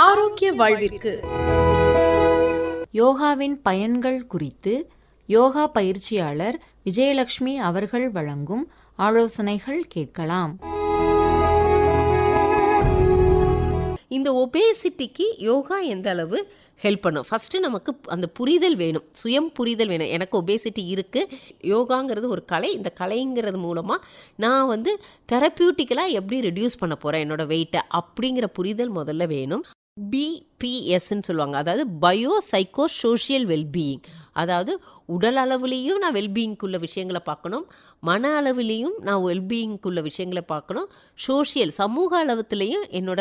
ஆரோக்கிய வாழ்விற்கு. யோகாவின் பயன்கள் குறித்து யோகா பயிற்சியாளர் விஜயலட்சுமி அவர்கள் வழங்கும் ஆலோசனைகள் கேட்கலாம். இந்த ஒபேசிட்டிக்கு யோகா எந்த அளவு ஹெல்ப் பண்ணும்? ஃபஸ்ட்டு நமக்கு அந்த புரிதல் வேணும். சுயம் புரிதல் வேணும். எனக்கு ஒபேசிட்டி இருக்குது யோகாங்கிறது ஒரு கலை. இந்த கலைங்கிறது மூலமாக நான் வந்து தெரப்பியூட்டிக்கலாக எப்படி ரெடியூஸ் பண்ண போகிறேன் என்னோடய வெயிட்டை அப்படிங்கிற புரிதல் முதல்ல வேணும். பிபிஎஸ்ன்னு சொல்லுவாங்க. அதாவது பயோ சைக்கோ சோஷியல் வெல்பீயிங் அதாவது உடல் அளவுலேயும் நான் வெல்பீயிங்க்குள்ள விஷயங்களை பார்க்கணும். மன அளவுலேயும் நான் வெல்பீயிங்க்குள்ள விஷயங்களை பார்க்கணும். சோஷியல் சமூக அளவுத்துலேயும் என்னோட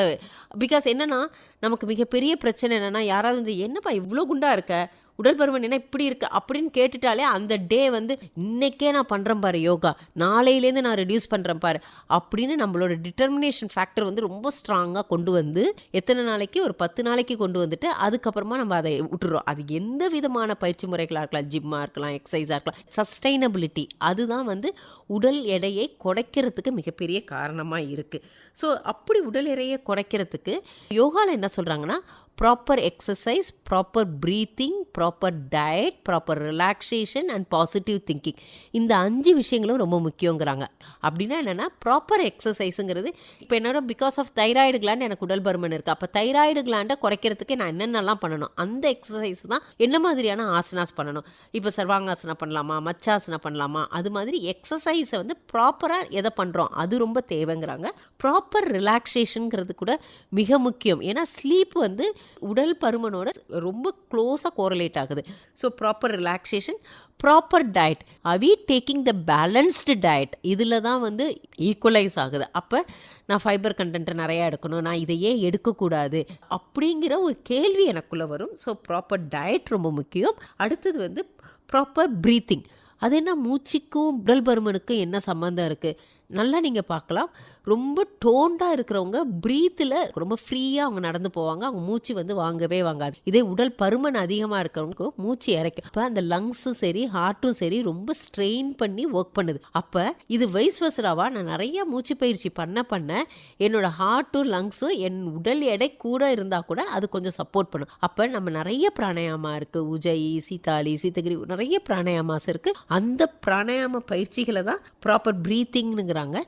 பிகாஸ் என்னென்னா நமக்கு மிகப்பெரிய பிரச்சனை என்னென்னா யாராவது வந்து என்னப்பா இவ்வளோ குண்டாக இருக்க? உடல் பருமன் என்ன இப்படி இருக்குது அப்படின்னு கேட்டுட்டாலே அந்த டே வந்து இன்னைக்கே நான் பண்ணுறேன் பாரு யோகா. நாளையிலேருந்து நான் ரெடியூஸ் பண்ணுறேன் பாரு. அப்படின்னு நம்மளோட டிட்டர்மினேஷன் ஃபேக்டர் வந்து ரொம்ப ஸ்ட்ராங்காக கொண்டு வந்து எத்தனை நாளைக்கு? ஒரு பத்து நாளைக்கு கொண்டு வந்துட்டு அதுக்கப்புறமா நம்ம அதை விட்டுறோம். அது எந்த விதமான பயிற்சி முறைகளாக இருக்கலாம். ஜிம்மாக இருக்கலாம் எக்ஸசைஸாக இருக்கலாம். சஸ்டைனபிலிட்டி அதுதான் வந்து உடல் எடையை குறைக்கிறதுக்கு மிகப்பெரிய காரணமாக இருக்குது ஸோ அப்படி உடல் எடையை குறைக்கிறதுக்கு யோகாவில் என்ன சொல்கிறாங்கன்னா proper exercise proper breathing proper diet proper relaxation and positive thinking இந்த அஞ்சு விஷயங்களும் ரொம்ப முக்கியங்கிறாங்க. அப்படின்னா என்னென்னா ப்ராப்பர் எக்ஸசைஸுங்கிறது இப்போ என்னோட பிகாஸ் ஆஃப் தைராய்டு கிளாண்ட் எனக்கு உடல் பருமன் இருக்குது அப்போ தைராய்டு கிளாண்டை குறைக்கிறதுக்கு நான் என்னென்னலாம் பண்ணணும்? அந்த எக்ஸசைஸ் தான் என்ன மாதிரியான ஆசனாஸ் பண்ணணும்? இப்போ சர்வாங்காசனா பண்ணலாமா? மச்சாசனா பண்ணலாமா? அது மாதிரி எக்ஸசைஸை வந்து ப்ராப்பராக எதை பண்ணுறோம் அது ரொம்ப தேவைங்கிறாங்க. ப்ராப்பர் ரிலாக்ஸேஷனுங்கிறது கூட மிக முக்கியம். ஏன்னா ஸ்லீப் வந்து உடல் பருமனோட ரொம்ப க்ளோஸாக கோரலேட் ஆகுது. So proper relaxation proper diet AVI taking the balanced diet இதில் தான் வந்து ஈக்குவலைஸ் ஆகுது. அப்போ நான் ஃபைபர் கண்டென்ட்டை நிறையா எடுக்கணும். நான் இதையே எடுக்கக்கூடாது. அப்படிங்கிற ஒரு கேள்வி எனக்குள்ளே வரும். ஸோ ப்ராப்பர் டயட் ரொம்ப முக்கியம். அடுத்தது வந்து ப்ராப்பர் ப்ரீத்திங் அது என்ன மூச்சுக்கும் உடல் பருமனுக்கும் என்ன சம்மந்தம் இருக்குது நல்லா நீங்கள் பார்க்கலாம். ரொம்ப டோண்டாக இருக்கிறவங்க ப்ரீத்தில் ரொம்ப ஃப்ரீயாக அவங்க நடந்து போவாங்க. அவங்க மூச்சு வந்து வாங்கவே வாங்காது. இதே உடல் பருமன் அதிகமாக இருக்கிறவங்களுக்கு மூச்சு இறைக்கும். அப்போ அந்த லங்ஸும் சரி ஹார்ட்டும் சரி ரொம்ப ஸ்ட்ரெயின் பண்ணி ஒர்க் பண்ணுது. அப்போ இது வைஸ் வசராவா நான் நிறைய மூச்சு பயிற்சி பண்ண பண்ண என்னோட ஹார்ட்டும் லங்ஸும் என் உடல் எடை கூட இருந்தால் கூட அது கொஞ்சம் சப்போர்ட் பண்ணும். அப்போ நம்ம நிறைய பிராணாயாமா இருக்குது உஜயி சீதாளி சீத்தகிரி நிறைய பிராணாயாமாஸ் இருக்குது அந்த பிராணாயாம பயிற்சிகளை தான் ப்ராப்பர் ப்ரீத்திங்னுங்கிற கொடுக்குறாங்க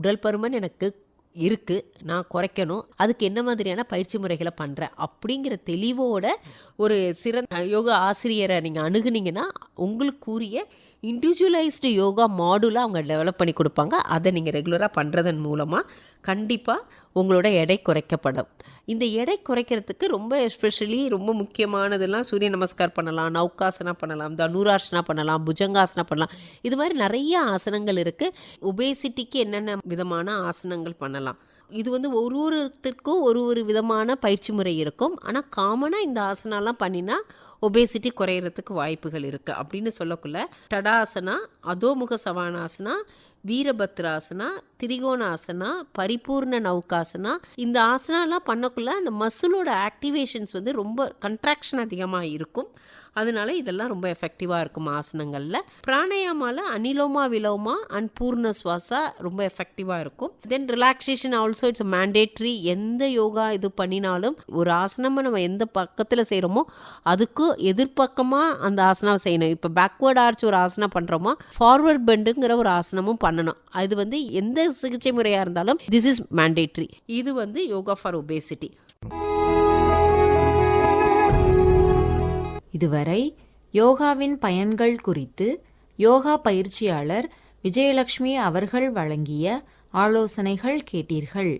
உடல் பருமன் எனக்கு இருக்குது நான் குறைக்கணும். அதுக்கு என்ன மாதிரியான பயிற்சி முறைகளை பண்ணுறேன் அப்படிங்கிற தெளிவோட ஒரு சிறந்த யோகா ஆசிரியரை நீங்கள் அணுகுனீங்கன்னா உங்களுக்குரிய இண்டிவிஜுவலைஸ்டு யோகா மாடுலாக அவங்க டெவலப் பண்ணி கொடுப்பாங்க. அதை நீங்கள் ரெகுலராக பண்ணுறதன் மூலமாக கண்டிப்பாக உங்களோட எடை குறைக்கப்படும். இந்த எடை குறைக்கிறதுக்கு ரொம்ப எஸ்பெஷலி ரொம்ப முக்கியமானதெல்லாம் சூரிய நமஸ்கார் பண்ணலாம் நௌகாசனா பண்ணலாம் தனுராசனா பண்ணலாம் புஜங்காசனா பண்ணலாம். இது மாதிரி நிறைய ஆசனங்கள் இருக்குது ஒபேசிட்டிக்கு என்னென்ன விதமான ஆசனங்கள் பண்ணலாம்? இது வந்து ஒரு ஒருத்தருக்கும் ஒரு ஒரு விதமான பயிற்சி முறை இருக்கும். ஆனால் காமனாக இந்த ஆசனாலாம் பண்ணினா ஒபேசிட்டி குறையிறதுக்கு வாய்ப்புகள் இருக்குது அப்படின்னு சொல்லக்குள்ள டடாசனா அதோமுக சவானாசனா வீரபத்ராசனா திரிகோணாசனா பரிபூர்ண நௌகாசனா இந்த ஆசனாலாம் பண்ணக்குள்ள அந்த மசிலோட ஆக்டிவேஷன்ஸ் வந்து ரொம்ப கன்ட்ராக்ஷன் அதிகமாக இருக்கும். அதனால இதெல்லாம் ரொம்ப எஃபெக்டிவாக இருக்கும் ஆசனங்களில். பிராணாயாமாவில் அனிலோமா விலோமா அண்ட் பூர்ண சுவாசா ரொம்ப எஃபெக்டிவாக இருக்கும். Then relaxation also it's mandatory எந்த யோகா இது பண்ணினாலும் ஒரு ஆசனமாக நம்ம எந்த பக்கத்தில் செய்கிறோமோ அதுக்கு எதிர்பக்கமாக அந்த ஆசனாவை செய்யணும். இப்போ பேக்வேர்ட் ஆர்ச் ஒரு ஆசனம் பண்ணுறோமோ ஃபார்வர்ட் பெண்டுங்கிற ஒரு ஆசனமும் பண்ணணும். அது வந்து எந்த சிகிச்சை முறையாக இருந்தாலும் திஸ் இஸ் மேண்டேட்ரி இது வந்து யோகா ஃபார் ஒபேசிட்டி இதுவரை யோகாவின் பயன்கள் குறித்து யோகா பயிற்சியாளர் விஜயலட்சுமி அவர்கள் வழங்கிய ஆலோசனைகள் கேட்டீர்கள்.